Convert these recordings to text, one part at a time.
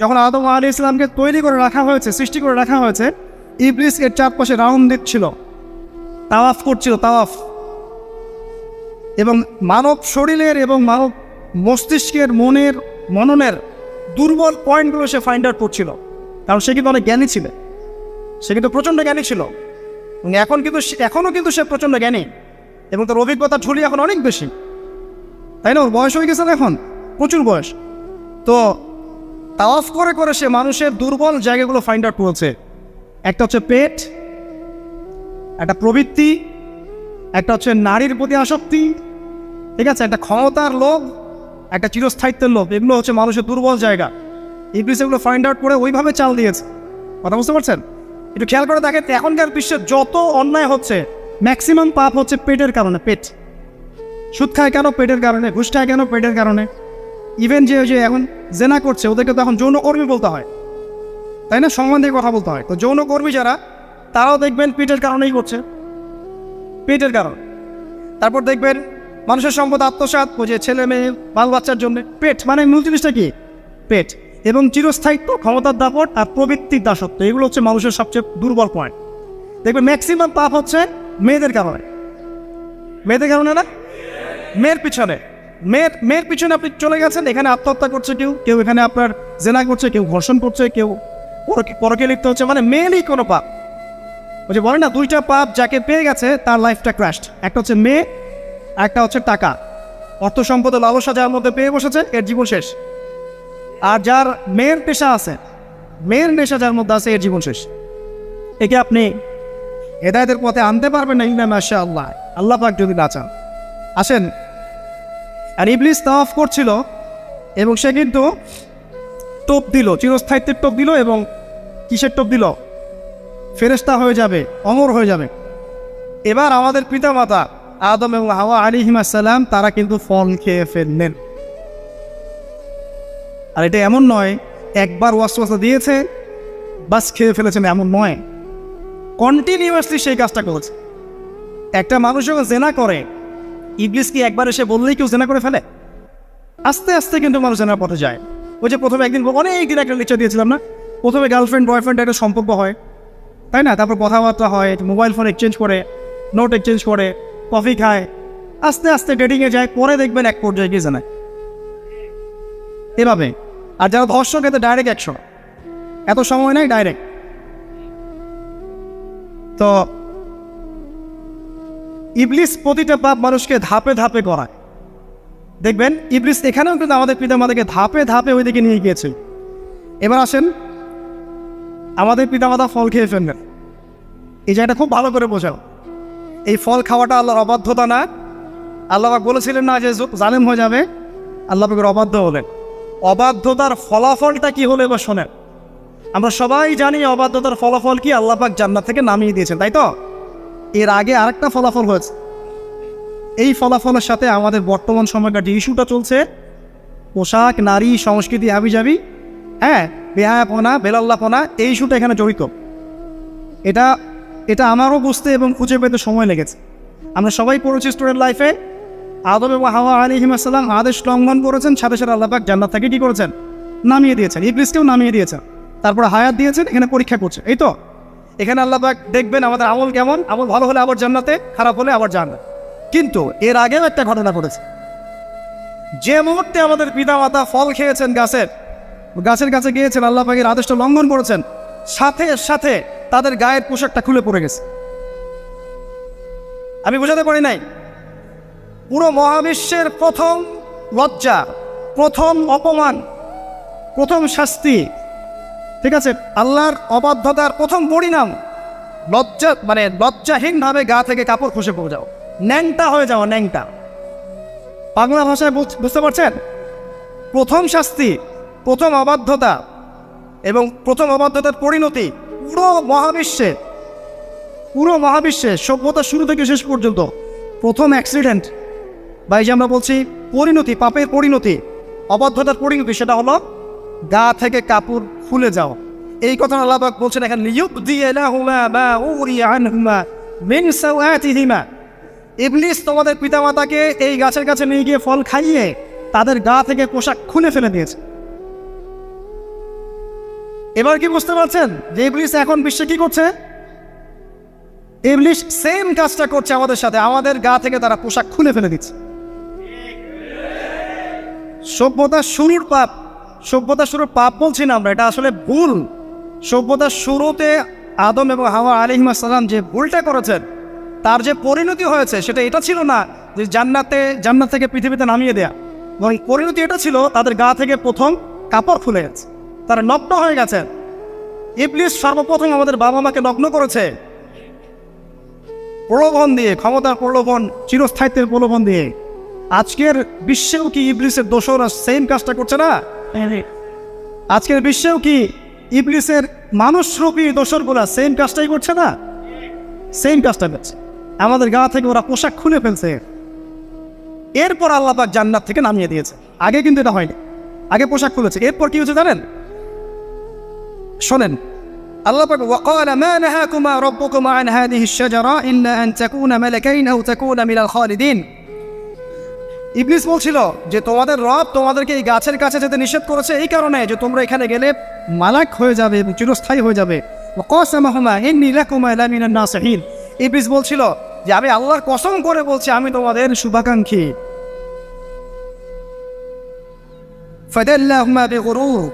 যখন আদম আলী ইসলামকে তৈরি করে রাখা হয়েছে, সৃষ্টি করে রাখা হয়েছে, ইবলিস এর চারপাশে রাউন্ড দিচ্ছিল, তাওয়াফ করছিল, তাওয়াফ। এবং মানব শরীরের এবং মানব মস্তিষ্কের মনের, মননের দুর্বল পয়েন্টগুলো সে ফাইন্ড আউট করছিল। কারণ সে কিন্তু অনেক জ্ঞানী ছিল। সে কিন্তু প্রচণ্ড জ্ঞানী ছিল। এখন কিন্তু এখনও কিন্তু সে প্রচণ্ড জ্ঞানী। এবং তার অভিজ্ঞতা ঝুলি এখন অনেক বেশি। তাই না? ওর বয়স হয়ে গেছে এখন? প্রচুর বয়স। তো তাওয়াফ করে করে সে মানুষের দুর্বল জায়গাগুলো ফাইন্ড আউট করেছে। একটা হচ্ছে পেট, একটা প্রবৃত্তি, একটা হচ্ছে নারীর প্রতি আসক্তি, ঠিক আছে? একটা ক্ষমতার লোভ, একটা চিরস্থায়িত্বের লোভ, এগুলো হচ্ছে মানুষের দুর্বল জায়গা। ইংলিশ এগুলো ফাইন্ড আউট করে ওইভাবে চাল দিয়েছে। কথা বুঝতে পারছেন? একটু খেয়াল করে দেখেন, এখনকার বিশ্বে যত অন্যায় হচ্ছে ম্যাক্সিমাম পাপ হচ্ছে পেটের কারণে, পেট। সুদ খায় কেন? পেটের কারণে। ঘুষ খায় কেন? পেটের কারণে। ইভেন যে যে এখন জেনা করছে, ওদেরকে তো এখন যৌনকর্মী বলতে হয়। তাই না? সম্মান দিয়ে কথা বলতে হয়। তো যৌনকর্মী যারা, তারাও দেখবেন পেটের কারণেই করছে। পেটের কারণ। তারপর দেখবেন মানুষের সম্পদ আত্মসাৎ, ওই যে ছেলে মেয়ে, বাল বাচ্চার জন্য পেট। মানে মূল জিনিসটা কি? পেট। এবং চিরস্থায়িত্ব, ক্ষমতার দাপট আর প্রবৃত্তির দাসত্ব, এগুলো হচ্ছে মানুষের সবচেয়ে দুর্বল পয়েন্ট দেখবেন ম্যাক্সিমাম পাপ হচ্ছে মেয়েদের কারণে। মেয়েদের কারণে না? মেয়ের পিছনে। মেয়ের মেয়ের পিছনে আপনি চলে গেছেন, এখানে আত্মহত্যা করছে কেউ কেউ এখানে আপনার জেনা করছে, কেউ ধর্ষণ করছে, কেউ পরকে- লিপ্ত হচ্ছে মানে মেয়েরই কোনো পাপ। ওই যে বলে না, দুইটা পাপ যাকে পেয়ে গেছে, তার লাইফটা ক্র্যাশড একটা হচ্ছে মেয়ে, একটা হচ্ছে টাকা। অর্থ সম্পদ লালসা যার মধ্যে পেয়ে বসেছে, এর জীবন শেষ। আর যার মেয়ের পেশা আছে, মেয়ের নেশা যার মধ্যে আছে, এর জীবন শেষ। একে আপনি হেদায়তের পথে আনতে পারবেন না ইমা মাসা আল্লাহ আল্লাহ পাক যদি না চান। আসেন আর ইবলিস তাওয়াফ করছিল, এবং সে কিন্তু টোপ দিল, চিরস্থায়িত্বের টোপ দিল এবং কিসের টোপ দিল? ফেরেস্তা হয়ে যাবে, অমর হয়ে যাবে। এবার আমাদের পিতামাতা আদম এবং হাওয়া আলী হিমাসাল্লাম তারা কিন্তু ফল খেয়ে ফেললেন। আর এটা এমন নয়, একবার ওয়াসওয়াসা দিয়েছে, বাস খেয়ে ফেলেছেন, এমন নয়। কন্টিনিউয়াসলি সেই কাজটা করেছে। একটা মানুষ যখন জেনা করে ইবলিস কি একবার এসে বললেই কেউ জেনা করে ফেলে? আস্তে আস্তে কিন্তু মানুষ জেনার পথে যায়। ওই যে প্রথমে একদিন অনেক দিন একটা লেকচার দিয়েছিলাম না? প্রথমে গার্লফ্রেন্ড বয়ফ্রেন্ড একটা সম্পর্ক হয়। তাই না? তারপর কথাবার্তা হয় মোবাইল ফোন এক্সচেঞ্জ করে নোট এক্সচেঞ্জ করে কফি খায়। আস্তে আস্তে ডেটিংয়ে যায়, পরে দেখবেন এক পর্যায়ে গিয়ে জানায়। এভাবে। আর যারা ধর্ষক, এতে ডাইরেক্ট একশো এত সময় নাই ডাইরেক্ট তো ইবলিস প্রতিটা পাপ মানুষকে ধাপে ধাপে করায়। দেখবেন, ইবলিস এখানেও কিন্তু আমাদের পিতা মাতাকে ধাপে ধাপে ওইদিকে নিয়ে গিয়েছে। এবার আসেন, আমাদের পিতামাতা ফল খেয়ে ফেললেন। এই জায়গাটা খুব ভালো করে বোঝাও। এই ফল খাওয়াটা আল্লাহর অবাধ্যতা না। আল্লাহবাক বলেছিলেন না যে জালেম হয়ে যাবে। আল্লাহ পাকের অবাধ্য হলেন। অবাধ্যতার ফলাফলটা কি হলো এবার শোনেন। আমরা সবাই জানি অবাধ্যতার ফলাফল কি আল্লাহ পাক জান্নাত থেকে নামিয়ে দিয়েছেন, তাই তো? এর আগে আরেকটা ফলাফল হয়েছে। এই ফলাফলের সাথে আমাদের বর্তমান সময়কার যে ইস্যুটা চলছে, পোশাক, নারী, সংস্কৃতি, হাবিজাবি হ্যাঁ বেহায়াপনা, বেলাল্লাপনা, এই ইস্যুটা এখানে জড়িত। এটা এটা আমারও বুঝতে এবং খুঁজে পেতে সময় লেগেছে। আমরা সবাই পড়েছি স্টুডেন্ট লাইফে আদম এবং হাওয়া আলী হিমাসাল্লাম আদেশ লঙ্ঘন করেছেন, সাথে সাথে আল্লাপাক জান্নাত থেকে কী করেছেন? নামিয়ে দিয়েছেন। ইবলিসকেও নামিয়ে দিয়েছেন। তারপরে হায়াত দিয়েছেন, এখানে পরীক্ষা করছে। এই তো? এখানে আল্লাপাক দেখবেন আমাদের আমল কেমন? আমল ভালো হলে আবার জান্নাতে, খারাপ হলে আবার জান্নাত কিন্তু এর আগেও একটা ঘটনা ঘটেছে। যে মুহূর্তে আমাদের পিতামাতা ফল খেয়েছেন গাছের গাছের কাছে গিয়েছেন, আল্লাহ পাকের আদেশটা লঙ্ঘন করেছেন, সাথে সাথে তাদের গায়ের পোশাকটা খুলে পড়ে গেছে। আমি বোঝাতে পারি নাই। পুরো মহাবিশ্বের প্রথম লজ্জা, প্রথম অপমান, প্রথম শাস্তি ঠিক আছে? আল্লাহর অবাধ্যতার প্রথম পরিণাম লজ্জা মানে লজ্জাহীনভাবে গা থেকে কাপড় খসে পড়ে যাও। ন্যাংটা হয়ে যাও, ন্যাংটা। বাংলা ভাষায় বুঝ- বুঝতে পারছেন? প্রথম শাস্তি, প্রথম অবাধ্যতা এবং প্রথম অবাধ্যতার পরিণতি পুরো মহাবিশ্বে পুরো মহাবিশ্বে সভ্যতা শুরু থেকে শেষ পর্যন্ত প্রথম অ্যাক্সিডেন্ট বা এই যে আমরা বলছি পরিণতি, পাপের পরিণতি, অবাধ্যতার পরিণতি, সেটা হলো গা থেকে কাপড় খুলে যাও। এই কথা আল্লাহ পাক বলছেন, এখানে ইবলিস তোমাদের পিতামাতাকে এই গাছের কাছে নিয়ে গিয়ে ফল খাইয়ে তাদের গা থেকে পোশাক খুলে ফেলে দিয়েছে। এবার কি বুঝতে পারছেন যে ইবলিস এখন বিশ্বে কি করছে? ইবলিশ সেম কাজটা করছে আমাদের সাথে, আমাদের গা থেকে তারা পোশাক খুলে ফেলে দিচ্ছে। সভ্যতা শুরুর পাপ সভ্যতার শুরুর পাপ বলছি না আমরা, এটা আসলে ভুল। সভ্যতার শুরুতে আদম এবং হাওয়া আলিহিমা সালাম যে ভুলটা করেছেন, তার যে পরিণতি হয়েছে, সেটা এটা ছিল না যে জান্নাতে, জান্নাত থেকে পৃথিবীতে নামিয়ে দেয়া। এবং পরিণতি এটা ছিল, তাদের গা থেকে প্রথম কাপড় খুলে গেছে। তারা নগ্ন হয়ে গেছে। ইবলিস সর্বপ্রথম আমাদের বাবা মাকে নগ্ন করেছে। প্রলোভন দিয়ে, ক্ষমতার প্রলোভন, চিরস্থায়িত্বের প্রলোভন দিয়ে। আজকের বিশ্বেও কি ইবলিসের দোষরা সেম কাজটা করছে না? আজকের বিশ্বেও কি ইবলিসের মানুষরূপী দোসরগুলা সেম কাজটাই করছে না সেম কাজটা করছে আমাদের গা থেকে ওরা পোশাক খুলে ফেলছে এরপর আল্লাহ পাক জান্নাত থেকে নামিয়ে দিয়েছে আগে কিন্তু এটা হয়নি আগে পোশাক খুলেছে এরপর কি হচ্ছে জানেন শোনেন আল্লাহ পাক وقال ما نهاكما ربكما عن هذه الشجرة إلا أن تكونا ملكين أو تكونا من الخالدين ইবলিস বলছিল যে, তোমাদের রব তোমাদেরকে এই গাছের কাছে যেতে নিষেধ করেছে এই কারণে যে, তোমরা এখানে গেলে মালাক হয়ে যাবে এবং চিরস্থায়ী হয়ে যাবে। ইবলিস বলছিল যে, আমি আল্লাহর কসম করে বলছি, আমি তোমাদের শুভাকাঙ্ক্ষী।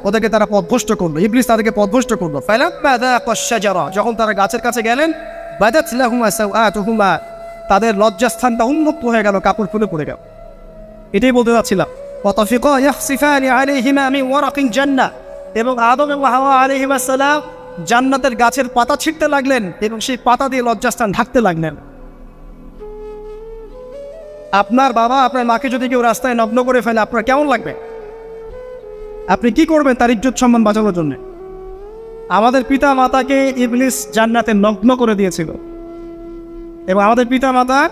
ওদেরকে তারা পথভ্রষ্ট করল। ইবলিস তাদেরকে পথভ্রষ্ট করল। যখন তারা গাছের কাছে গেলেন তাদের লজ্জাস্থানটা উন্মুক্ত হয়ে গেল, কাপড় খুলে পড়ে গেল। এটাই বলতে চাচ্ছিলাম। এবং আদম এবং জান্নাতের গাছের পাতা ছিঁড়তে লাগলেন এবং সেই পাতা দিয়ে লজ্জাস্থান ঢাকতে লাগলেন। আপনার বাবা, আপনার মাকে যদি কেউ রাস্তায় নগ্ন করে ফেলে, আপনার কেমন লাগবে? আপনি কি করবেন তার ইজ্জত সম্মান বাঁচানোর জন্য? আমাদের পিতা মাতাকে ইবলিস জান্নাতে নগ্ন করে দিয়েছিল। এবং আমাদের পিতা মাতা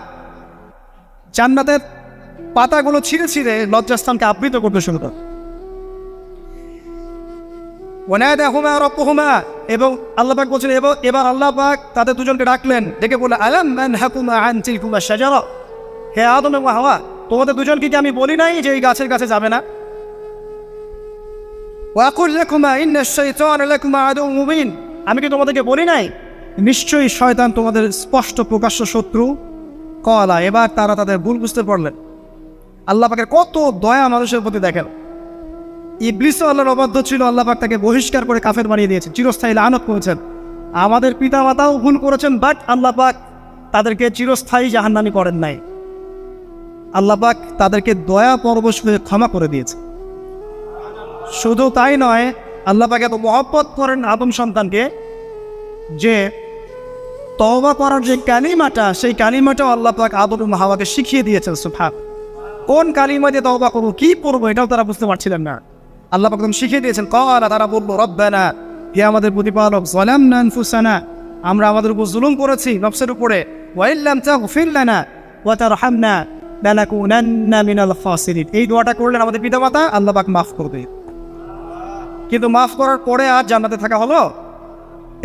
জান্নাতের পাতাগুলো ছিঁড়ে ছিঁড়ে লজ্জাস্থানকে আবৃত করতে শুরু করে। এবং আল্লাহ পাক বলছেন এবং এবার আল্লাহ পাক তাদের দুজনকে ডাকলেন। ডেকে আলাম হাকুমা আন হে আদম এবং হাওয়া, তোমাদের দুজনকে কি আমি বলি নাই যে এই গাছের কাছে যাবে না? ওয়াকুল লাকুমা ইন্না শাইতানা লাকুমা আদু মুবিন। আমি কি তোমাদেরকে বলি নাই? নিশ্চয়ই শয়তান তোমাদের স্পষ্ট প্রকাশ্য শত্রু। কলা, এবার তারা তাদের ভুল বুঝতে পারলেন। আল্লাহ পাকের কত দয়া মানুষের প্রতি দেখেন। ইবলিসও আল্লাহর অবাধ্য ছিল, আল্লাহ পাক তাকে বহিষ্কার করে কাফের বানিয়ে দিয়েছেন, চিরস্থায়ী লানত করেছেন। আমাদের পিতা মাতাও ভুল করেছেন বাট আল্লাহ পাক তাদেরকে চিরস্থায়ী জাহান্নামি করেন নাই। আল্লাহ পাক তাদেরকে দয়া পরবশ হয়ে ক্ষমা করে দিয়েছে শুধু তাই নয়, আল্লাহ পাক এত মহব্বত করেন আদম সন্তানকে যে তওবা করার যে কালিমাটা, সেই কালিমাটাও আল্লাহ পাক আদম হাওয়াকে শিখিয়ে দিয়েছেন সুফান কোন কালিমা দিয়ে তওবা করব, কি পড়ব, এটাও তারা বুঝতে পারছিলেন না। আল্লাহ একদম শিখিয়ে দিয়েছেন কলা তারা বলব রব্বানা, হে আমাদের প্রতিপালক জলাম নানফুসানা আমরা আমাদের উপর জুলুম করেছি নফসের উপরে ওয়াইল্লাম তাগফির লানা ওয়া মিনাল খাসিরিন। এই দোয়াটা করলেন আমাদের পিতামাতা, আল্লাহ পাক মাফ করবে কিন্তু মাফ করার পরে আর জান্নাতে থাকা হলো?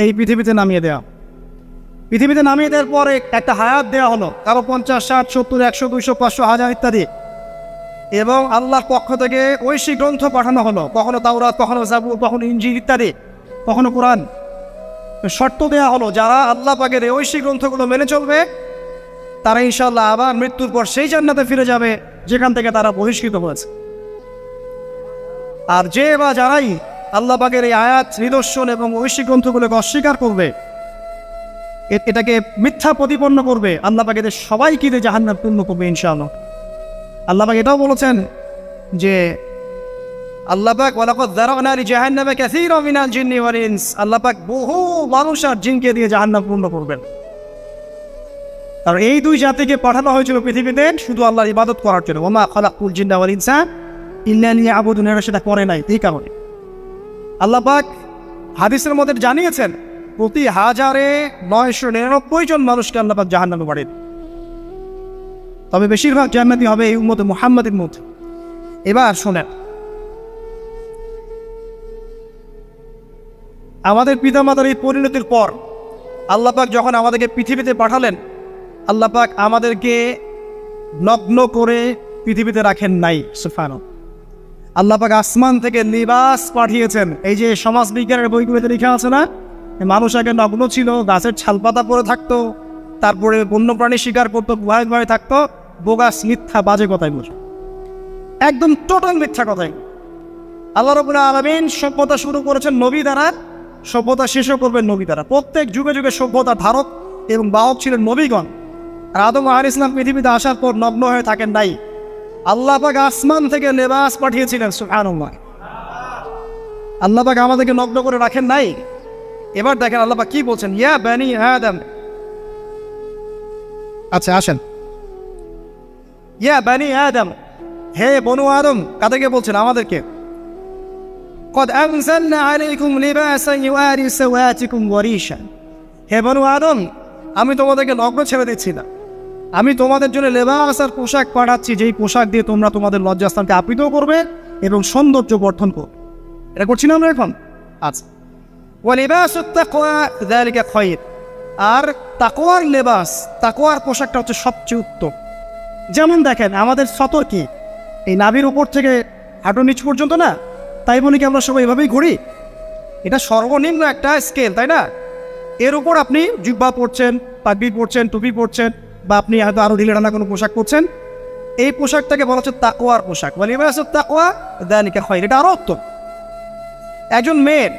এই পৃথিবীতে নামিয়ে দেওয়া পৃথিবীতে নামিয়ে দেওয়ার পরে একটা হায়াত দেওয়া হলো। কারও পঞ্চাশ, ষাট, সত্তর, একশো, দুইশো, পাঁচশো, হাজার ইত্যাদি। এবং আল্লাহ পক্ষ থেকে ঐশী গ্রন্থ পাঠানো হলো। কখনো তাওরাত, কখনো জাবুর, কখনো ইঞ্জিল ইত্যাদি, কখনো কোরআন। শর্ত দেওয়া হলো, যারা আল্লাহ পাকের ঐশী গ্রন্থগুলো মেনে চলবে, তারা ইনশাল্লাহ আবার মৃত্যুর পর সেই জান্নাতে ফিরে যাবে, যেখান থেকে তারা বহিষ্কৃত হয়েছে। আর যে বা যারাই আল্লাহ পাকের এই আয়াত, নিদর্শন এবং ঐশী গ্রন্থগুলোকে অস্বীকার করবে এটাকে মিথ্যা প্রতিপন্ন করবে, আল্লাহ পাক সবাইকে দিয়ে জাহান্নাম পূর্ণ করবে ইনশাআল্লাহ। আল্লাহ পাক এটাও বলেছেন যে আল্লাহ পাক ওয়ালাকাদ জাহান্নামে কাসীরা মিনাল জিন্নি ওয়াল ইনস। আল্লাহ পাক বহু মানুষ আর জিনকে দিয়ে জাহান্নাম পূর্ণ করবেন। আর এই দুই জাতিকে পাঠানো হয়েছিল পৃথিবীতে শুধু আল্লাহর ইবাদত করার জন্য। ওমা খালাকুল জিন্না ওয়াল ইনসা ইল্লা লিয়াবুদুন এরা সেটা করে নাই এই কারণে। আল্লাহ পাক হাদিসের মধ্যে জানিয়েছেন, প্রতি হাজারে নয়শো নিরানব্বই জন মানুষকে আল্লাহ পাক জাহান্নামে বাড়িয়ে। তবে বেশিরভাগ জান্নাতি হবে এই উম্মতে মুহাম্মাদের মধ্যে। এবার শোনেন। আমাদের পিতামাতার এই পরিণতির পর আল্লাহ পাক যখন আমাদেরকে পৃথিবীতে পাঠালেন, আল্লাহ পাক আমাদেরকে নগ্ন করে পৃথিবীতে রাখেন নাই সুফানো আল্লাহ পাক আসমান থেকে লিবাস পাঠিয়েছেন। এই যে সমাজ বিজ্ঞানের বইগুলোতে লেখা আছে না মানুষ আগে নগ্ন ছিল, গাছের ছালপাতা পরে থাকতো তারপরে বন্যপ্রাণী শিকার করতো, ভয়ে ভয়ে থাকতো বোগাস মিথ্যা, বাজে কথাই বলছে একদম টোটাল মিথ্যা কথাই। আল্লাহ রবুল্লা আলমিন সভ্যতা শুরু করেছেন নবী দ্বারা, সভ্যতা শেষও করবেন নবী দ্বারা। প্রত্যেক যুগে যুগে সভ্যতা ধারক এবং বাহক ছিলেন নবীগণ। আর আদম আহ ইসলাম পৃথিবীতে আসার পর নগ্ন হয়ে থাকেন নাই। আল্লাহ পাক আসমান থেকে লেবাস পাঠিয়েছিলেন, সুবহানাল্লাহ। আল্লাহ পাক আমাদেরকে নগ্ন করে রাখেন নাই। এবার দেখেন আল্লাহ পাক কি বলছেন, ইয়া বানি আদম আচ্ছা আসেন ইয়া বানি আদম হে বনু আদম কাদেরকে বলছেন আমাদেরকে قد أنزلنا عليكم لباسا يواري سواتكم وريشا হে বনু আদম আমি তোমাদেরকে নগ্ন ছেড়ে দিচ্ছি না আমি তোমাদের জন্য লেবাস আর পোশাক পাঠাচ্ছি যেই পোশাক দিয়ে তোমরা তোমাদের লজ্জাস্থানকে আপিত করবে এবং সৌন্দর্য বর্ধন করবে এটা করছি না আমরা এখন আচ্ছা ও লেবাস দালিকা খয়ের আর তাকোয়ার লেবাস তাকোয়ার পোশাকটা হচ্ছে সবচেয়ে উত্তম। যেমন দেখেন, আমাদের সতর কি? এই নাভির উপর থেকে হাঁটু নিচ পর্যন্ত না? তাই বলে কি আমরা সবাই এভাবেই ঘুরি? এটা সর্বনিম্ন একটা স্কেল তাই না? এর উপর আপনি জুব্বা পরছেন, পাগড়ি পরছেন, টুপি পরছেন, বা আপনি হয়তো আরও ঢিলে টানা কোনো পোশাক পরছেন, এই পোশাকটাকে বলা হচ্ছে তাকোয়ার পোশাক। মানে এবার আছে তাকোয়া দানিকা হয় এটা আরও উত্তম। একজন মেয়ের,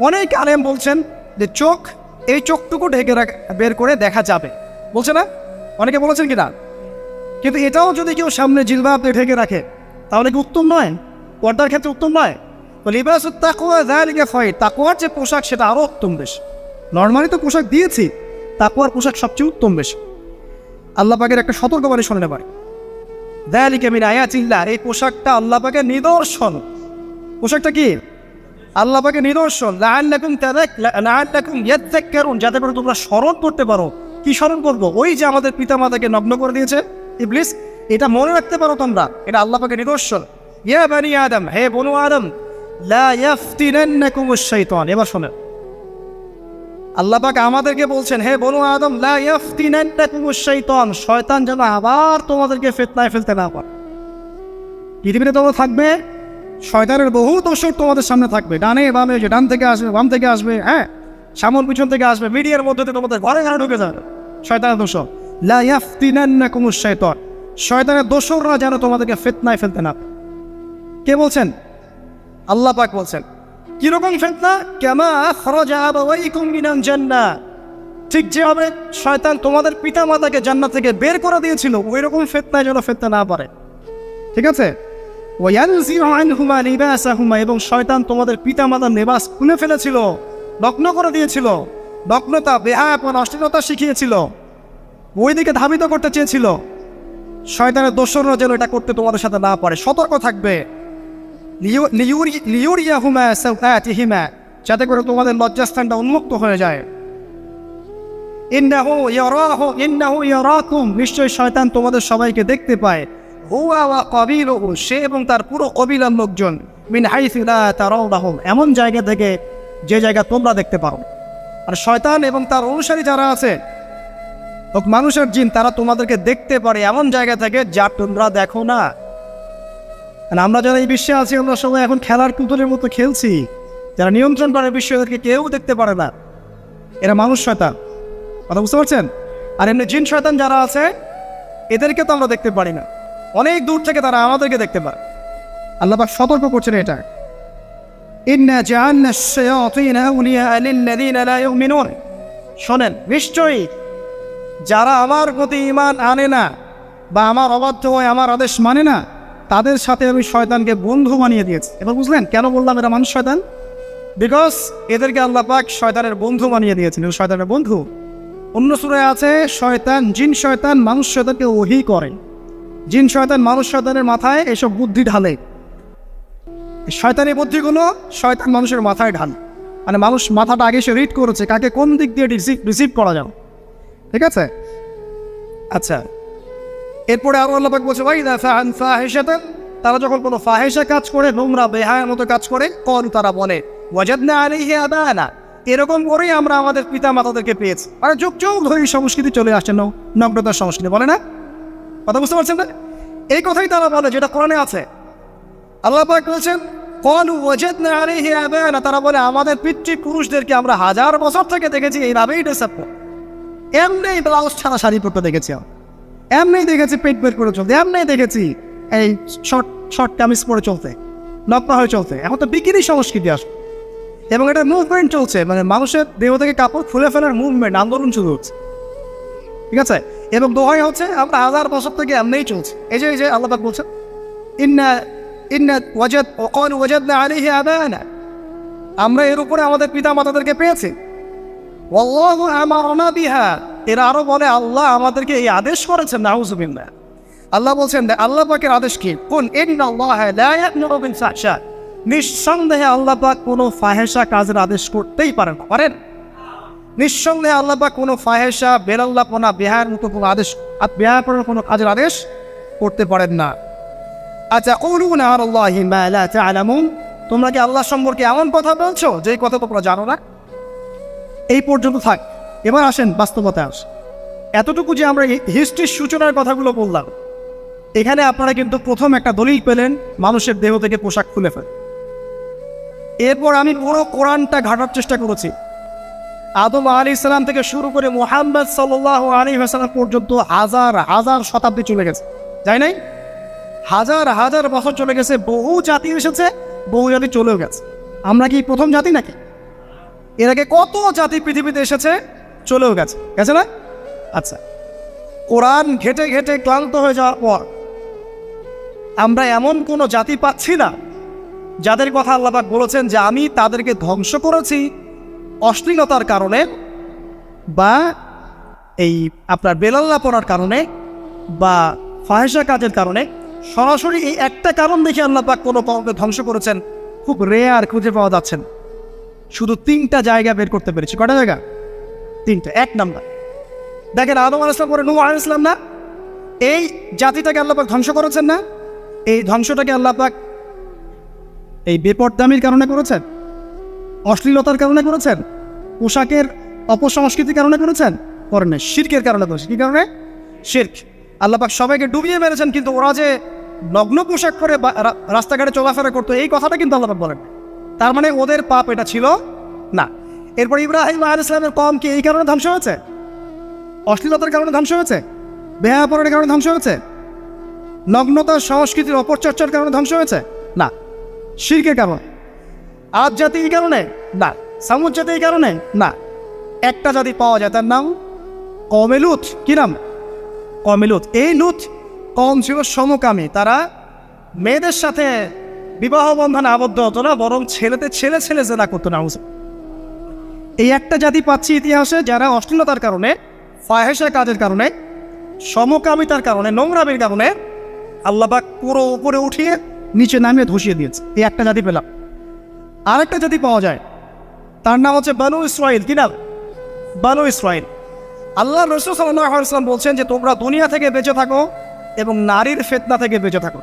অনেক আলেম বলছেন যে চোখ এই চোখটুকু ঢেকে বের করে দেখা যাবে। বলছে না? অনেকে বলেছেন কি না? কিন্তু এটাও যদি কেউ সামনে জিলবাব দিয়ে ঢেকে রাখে, তাহলে কি উত্তম নয়? পর্দার ক্ষেত্রে উত্তম নয়? তো লিবাস তাকুয়া জায়লিকে ফয় তাকুয়ার যে পোশাক, সেটা আরও উত্তম বেশ। নর্মালি তো পোশাক দিয়েছি, তাকুয়ার পোশাক সবচেয়ে উত্তম বেশ। আল্লাহ পাকের একটা সতর্কবাণী শোনেন এবার দেয়ালিকে মিন আয়াতিল্লাহ, এই পোশাকটা আল্লাহ পাকের নিদর্শন। পোশাকটা কি? আল্লাহ পাকের নিদর্শন যাতে করে তোমরা স্মরণ করতে পারো। কি স্মরণ করব? ওই যে আমাদের পিতামাতাকে নগ্ন করে দিয়েছে, ইবলিস, এটা মনে রাখতে পারো তোমরা। এটা আল্লাহ নিদর্শন। ইয়া বানি আদম, হে বনু আদম আশ-শাইতান। এবার শোনেন আল্লাহ পাক আমাদেরকে বলছেন, হে বনু আদম আশ-শাইতান। শয়তান যেন আবার তোমাদেরকে ফিতনায় ফেলতে না পারে। পৃথিবীতে তোমরা থাকবে শয়তানের বহু দোষর তোমাদের সামনে থাকবে। ডানে, বামে, যে ডান থেকে আসবে, বাম থেকে আসবে হ্যাঁ? সামন পিছন থেকে আসবে, মিডিয়ার মধ্যে তোমাদের ঘরে ঘরে ঢুকে যাবে শয়তানের দোষর লা ইয়াফতিনান্নাকুম আশ-শাইতান শয়তানের দোষররা যেন তোমাদেরকে ফিতনায় ফেলতে না কে বলছেন? আল্লাহ পাক বলছেন, কীরকম ফেতনা? কেমা খরজা আবাওয়াইকুম মিনাল জান্নাহ। ঠিক যেভাবে শয়তান তোমাদের পিতা মাতাকে জান্নাত থেকে বের করে দিয়েছিল ওই রকম ফেতনায় যেন ফেতনা না পারে। ঠিক আছে? এবং শয়তান তোমাদের পিতা মাতার লেবাস খুলে ফেলেছিল, নগ্ন করে দিয়েছিল, নগ্নতা বেহায়াপন অশ্লীলতা শিখিয়েছিল ওই দিকে ধাবিত করতে চেয়েছিল। শয়তানের দোসররা যেন এটা করতে তোমাদের সাথে না পারে, সতর্ক থাকবে। যাতে করে তোমাদের লজ্জাস্থানটা উন্মুক্ত হয়ে যায়। ইন্নাহু নিশ্চয় শয়তান তোমাদের সবাইকে দেখতে পায়। হুয়া ওয়া কাবিলুহু সে এবং তার পুরো কবিলার লোকজন, মিন হাইসু লা তারাউনাহুম, এমন জায়গা থেকে যে জায়গা তোমরা দেখতে পারো। আর শয়তান এবং তার অনুসারী যারা আছে হোক মানুষের জিন, তারা তোমাদেরকে দেখতে পারে এমন জায়গা থেকে যা তোমরা দেখো না। আর আমরা যারা এই বিশ্বে আছি, আমরা সবাই এখন খেলার পুতুলের মতো খেলছি। যারা নিয়ন্ত্রণ করে বিশ্ব, এদেরকে কেউ দেখতে পারে না। এরা মানুষ শয়তান। কথা বুঝতে পারছেন? আর এমনি জিন শয়তান যারা আছে, এদেরকে তো আমরা দেখতে পারি না। অনেক দূর থেকে তারা আমাদেরকে দেখতে পায় আল্লাহ সতর্ক করছেন এটা। শোনেন, নিশ্চয়ই যারা আমার প্রতি ইমান আনে না বা আমার অবাধ্য হয়ে আমার আদেশ মানে না, তাদের সাথে আমি শয়তানকে বন্ধু বানিয়ে দিয়েছি। এবার বুঝলেন কেন বললাম এরা মানুষ শয়তান? বিকজ এদেরকে আল্লাহ পাক শয়তানের বন্ধু বানিয়ে দিয়েছেন। শয়তানের বন্ধু। অন্য সুরে আছে, শয়তান, জিন শয়তান, মানুষ শয়তানকে ওহি করে। জিন শয়তান মানুষ শয়তানের মাথায় এসব বুদ্ধি ঢালে। এই শয়তানি বুদ্ধিগুলো শয়তান মানুষের মাথায় ঢাল। মানে মানুষ মাথাটা আগে সে রিড করেছে, কাকে কোন দিক দিয়ে রিসিভ করা যাবে। ঠিক আছে? আচ্ছা। এরপরে আরও আল্লাপাক বলছে ভাই ফাহান ফাহিশাতান তারা যখন কোনো ফাহেসা কাজ করে, নোংরা বেহায়ের মতো কাজ করে কন তারা বলে, ওয়াজাদনা আলাইহি আবানা এরকম করেই আমরা আমাদের পিতা মাতাদেরকে পেয়েছি। মানে যুগ যুগ ধরে সংস্কৃতি চলে আসছে ন- নগ্নতার সংস্কৃতি, বলে না? কথা বুঝতে পারছেন না? এই কথাই তারা বলে, যেটা কোরআনে আছে। আল্লাহ পাক বলছেন কোন ওয়াজাদ না আবানা। তারা বলে, আমাদের পিতৃ পুরুষদেরকে আমরা হাজার বছর থেকে দেখেছি এইভাবেই ড্রেসআপ এমনি ব্লাউজ ছাড়া শাড়ি পরতে দেখেছি। এমনি দেখেছি পেট বের করে চলতে। এমনি দেখেছি এই শর্ট শর্ট কামিজ পরে চলতে, নগ্ন হয়ে চলতে। এখন তো বিকিনি সংস্কৃতি আসবে এবং এটা মুভমেন্ট চলছে। মানে মানুষের দেহ থেকে কাপড় খুলে ফেলার মুভমেন্ট আন্দোলন শুরু হচ্ছে। ঠিক আছে? এবং দোহাই হচ্ছে, আমরা হাজার বছর থেকে এমনিই চলছে। এই যে এই যে, আল্লাহ পাক বলছেন, ইন্না ইন্না ওয়াজাদ ওকন ওয়াজাদ না আলিহি আবানা। আমরা এর উপরে আমাদের পিতা মাতাদেরকে পেয়েছি। ওয়াল্লাহু আমারনা বিহা। এরা আরও বলে, আল্লাহ আমাদেরকে এই আদেশ করেছেন নাউজুবিল্লাহ আল্লাহ বলছেন আল্লাহ পাকের আদেশ কি? কোন নিঃসন্দেহে আল্লাহ পাক কোনো ফাহেসা কাজের আদেশ করতেই পারেন। পারেন? নিঃসন্দেহে আল্লাহ পাক কোনো ফাহেসা বেরাল্লাপনা বেহার মতো কোনো আদেশ বেহার করার কোনো কাজের আদেশ করতে পারেন না। আচ্ছা করুন আর আল্লাহ তোমরা কি আল্লাহ সম্পর্কে এমন কথা বলছো? যে কথা তোমরা জানো না? এই পর্যন্ত থাক। এবার আসেন বাস্তবতায় আস। এতটুকু যে আমরা হিস্ট্রির সূচনার কথাগুলো বললাম, এখানে আপনারা কিন্তু প্রথম একটা দলিল পেলেন, মানুষের দেহ থেকে পোশাক খুলে ফেলে। এরপর আমি পুরো কোরআনটা ঘাটার চেষ্টা করেছি। আদম আলী ইসলাম থেকে শুরু করে মোহাম্মদ সাল্লাহ আলী হাসালাম পর্যন্ত হাজার হাজার শতাব্দী চলে গেছে। যাই নাই? হাজার হাজার বছর চলে গেছে, বহু জাতি এসেছে, বহু জাতি চলেও গেছে। আমরা কি প্রথম জাতি নাকি? এর আগে কত জাতি পৃথিবীতে এসেছে, চলেও গেছে। গেছে না? আচ্ছা। কোরআন ঘেটে ঘেটে ক্লান্ত হয়ে যাওয়ার পর আমরা এমন কোনো জাতি পাচ্ছি না, যাদের কথা আল্লাপাক বলেছেন যে আমি তাদেরকে ধ্বংস করেছি অশ্লীলতার কারণে বা এই আপনার বেলাল্লাপনার কারণে বা ফাহেসা কাজের কারণে সরাসরি এই একটা কারণ দেখে আল্লাপাক কোনো কমকে ধ্বংস করেছেন খুব রেয়ার খুঁজে পাওয়া যাচ্ছে না। শুধু তিনটা জায়গা বের করতে পেরেছি। কটা জায়গা? তিনটা। এক নাম্বার। দেখেন আদম আল ইসলাম পরে নু আল ইসলাম না? এই জাতিটাকে আল্লাপাক ধ্বংস করেছেন না? এই ধ্বংসটাকে আল্লাপাক এই বেপরদামির কারণে করেছেন? অশ্লীলতার কারণে করেছেন? পোশাকের অপসংস্কৃতির কারণে করেছেন? করেন শির্কের কারণে করেছেন। কী কারণে? শির্ক। আল্লাপাক সবাইকে ডুবিয়ে মেরেছেন, কিন্তু ওরা যে নগ্ন পোশাক করে রাস্তাঘাটে চলাফেরা করতো, এই কথাটা কিন্তু আল্লাপাক বলেন তার মানে ওদের পাপ এটা ছিল না। এরপর ইব্রাহিম আল ইসলামের কম কি এই কারণে ধ্বংস হয়েছে? অশ্লীলতার কারণে ধ্বংস হয়েছে? বেহাপরের কারণে ধ্বংস হয়েছে? নগ্নতা, সংস্কৃতির অপচর্চার কারণে ধ্বংস হয়েছে? না। শির্কের কারণে। আজ জাতি এই কারণে? না। সামুদ জাতি এই কারণে? না। একটা জাতি পাওয়া যায় তার নাম কমেলুত কি নাম? কমেলুত এই লুত কম ছিল সমকামী। তারা মেয়েদের সাথে বিবাহ বন্ধনে আবদ্ধ হতো না বরং ছেলেতে ছেলে ছেলে জেনা করতো না। এই একটা জাতি পাচ্ছি ইতিহাসে যারা অশ্লীলতার কারণে ফাহেসা কাজের কারণে সমকামিতার কারণে নোংরামির কারণে আল্লাহবাক পুরো উপরে উঠিয়ে নিচে নামিয়ে ধসিয়ে দিয়েছে। এই একটা জাতি পেলাম। আরেকটা জাতি পাওয়া যায়। তার নাম হচ্ছে বানু ইসরাইল। কি নাম? বানু ইসরাইল। আল্লাহ রসুল সাল্লাম বলছেন যে, তোমরা দুনিয়া থেকে বেঁচে থাকো এবং নারীর ফেতনা থেকে বেঁচে থাকো।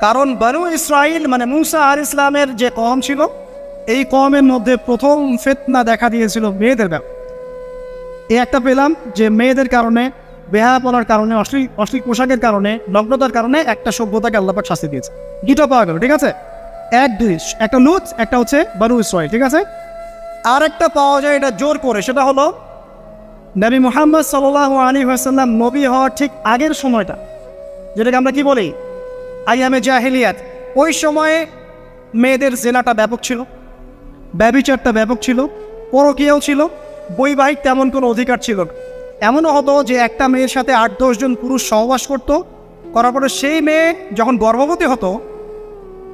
কারণ বানু ইসরাইল মানে মুসা আর ইসলামের যে কম ছিল, এই কমের মধ্যে প্রথম ফেতনা দেখা দিয়েছিল মেয়েদের ব্যাপার। এই একটা পেলাম যে, মেয়েদের কারণে বেহাপনার কারণে, অশ্লীল অশ্লীল পোশাকের কারণে, নগ্নতার কারণে একটা সভ্যতাকে আল্লাপাক শাস্তি দিয়েছে। দুটো পাওয়া গেল, ঠিক আছে? এক দুই, একটা লুচ একটা হচ্ছে বানু ইসরাইল ঠিক আছে? আর একটা পাওয়া যায়, এটা জোর করে, সেটা হলো নবী মোহাম্মদ সাল্লাহ আলী আসাল্লাম নবী হওয়ার ঠিক আগের সময়টা, যেটাকে আমরা কি বলি? আইয়ামে জাহিলিয়াত। ওই সময়ে মেয়েদের জেনাটা ব্যাপক ছিল, ব্যবিচারটা ব্যাপক ছিল, পরকীয়াও ছিল, বৈবাহিক তেমন কোনো অধিকার ছিল না। এমনও হতো যে একটা মেয়ের সাথে আট দশজন পুরুষ সহবাস করত, করার পরে সেই মেয়ে যখন গর্ভবতী হতো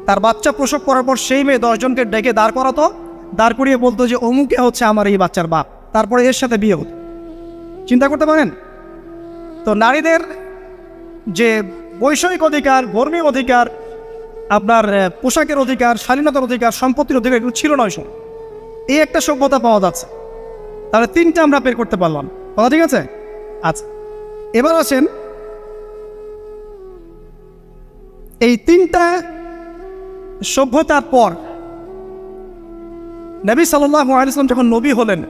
তার বাচ্চা প্রসব করার পর সেই মেয়ে দশজনকে ডেকে দাঁড় করাতো। দাঁড় করিয়ে বলতো যে, অমুকে হচ্ছে আমার এই বাচ্চার বাপ। তারপরে এর সাথে বিয়ে হতো। চিন্তা করতে পারেন? তো নারীদের যে বৈষয়িক অধিকার, ধর্মীয় অধিকার, আপনার পোশাকের অধিকার, স্বাধীনতার অধিকার, সম্পত্তির অধিকার এগুলো ছিল নয় সময় এই একটা সভ্যতা পাওয়া যাচ্ছে। তাহলে তিনটা আমরা বের করতে পারলাম। কথা ঠিক আছে? আচ্ছা। এবার আসেন। এই তিনটা সভ্যতার পর নবী সাল্লাহ যখন নবী হলেন,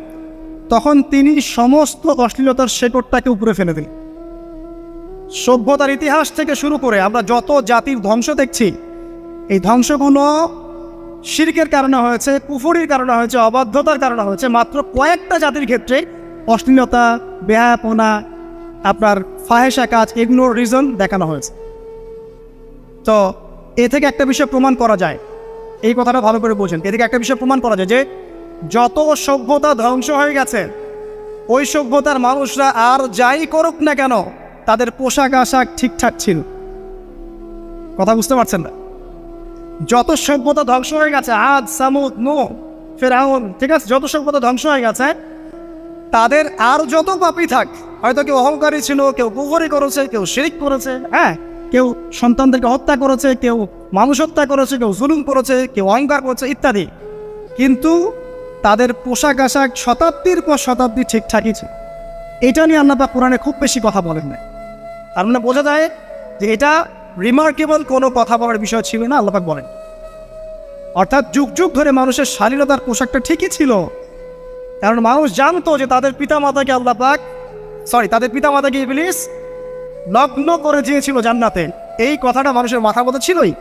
তখন তিনি সমস্ত অশ্লীলতার শেকড়টাকে উপরে ফেলে দিলেন। সভ্যতার ইতিহাস থেকে শুরু করে আমরা যত জাতির ধ্বংস দেখছি, এই ধ্বংসগুলো শিরকের কারণে হয়েছে, কুফুরির কারণে হয়েছে, অবাধ্যতার কারণে হয়েছে। মাত্র কয়েকটা জাতির ক্ষেত্রে অশ্লীলতা বেহায়াপনা আপনার ফাহেসা কাজ এগুলোর রিজন দেখানো হয়েছে। তো এ থেকে একটা বিষয় প্রমাণ করা যায়। এই কথাটা ভালো করে বোঝেন। এ থেকে একটা বিষয় প্রমাণ করা যায় যে, যত সভ্যতা ধ্বংস হয়ে গেছে, ওই সভ্যতার মানুষরা আর যাই করুক না কেন, তাদের পোশাক আশাক ঠিকঠাক ছিল। কথা বুঝতে পারছেন না? যত সভ্যতা ধ্বংস হয়ে গেছে আজ সামুদ নো ফেরাউন, ঠিক আছে? যত সভ্যতা ধ্বংস হয়ে গেছে, তাদের আর যত পাপি থাক, হয়তো কেউ অহংকারী ছিল, কেউ কুফরি করেছে, কেউ শিরিক করেছে হ্যাঁ? কেউ সন্তানদেরকে হত্যা করেছে, কেউ মানুষ হত্যা করেছে, কেউ জুলুম করেছে, কেউ অহংকার করেছে, ইত্যাদি। কিন্তু তাদের পোশাক আশাক শতাব্দীর পর শতাব্দী ঠিকঠাকই ছিল। এটা নিয়ে আল্লাহ কোরআনে খুব বেশি কথা বলেন না তার মানে বোঝা যায় যে এটা রিমার্কেবল কোনো কথা বলার বিষয় ছিল না, আল্লাপাক বলেন। অর্থাৎ যুগ যুগ ধরে মানুষের শালীনতার পোশাকটা ঠিকই ছিল। কারণ মানুষ জানতো যে তাদের পিতা মাতাকে আল্লাহ পাক সরি তাদের পিতা মাতাকে ইবলিস লগ্ন করে দিয়েছিল জান্নাতে। এই কথাটা মানুষের মাথার মতো ছিলই।